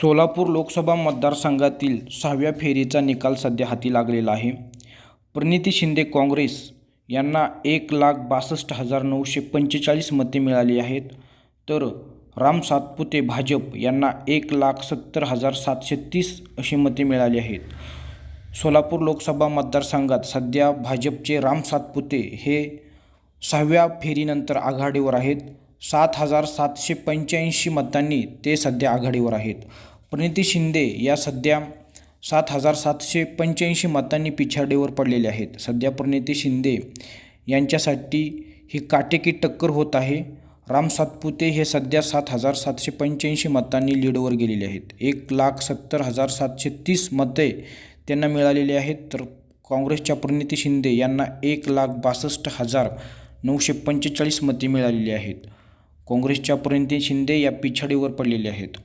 सोलापूर लोकसभा मतदारसंघातील सहाव्या फेरीचा निकाल सध्या हाती लागलेला आहे. प्रणिती शिंदे काँग्रेस यांना एक लाख बासष्ट हजार नऊशे पंचेचाळीस मते मिळाली आहेत. तर राम सातपुते भाजप यांना एक लाख सत्तर हजार सातशे तीस अशी मते मिळाली आहेत. सोलापूर लोकसभा मतदारसंघात सध्या भाजपचे राम सातपुते हे सहाव्या फेरीनंतर आघाडीवर आहेत. सात हजार सातशे पंच्याऐंशी मतांनी ते सध्या आघाडीवर आहेत. प्रणिती शिंदे या सध्या सात हजार सातशे पंच्याऐंशी मतांनी पिछाडीवर पडलेले आहेत. सध्या प्रणिती शिंदे यांच्यासाठी ही काटेकी टक्कर होत आहे. राम सातपुते हे सध्या सात हजार सातशे पंच्याऐंशी मतांनी लीडवर गेलेले आहेत. एक लाख सत्तर हजार सातशे तीस मते त्यांना मिळालेली आहेत. तर काँग्रेसच्या प्रणिती शिंदे यांना एक लाख बासष्ट हजार नऊशे पंचेचाळीस मते मिळालेली आहेत. काँग्रेसच्या प्रणिती शिंदे या पिछाडीवर पडलेले आहेत.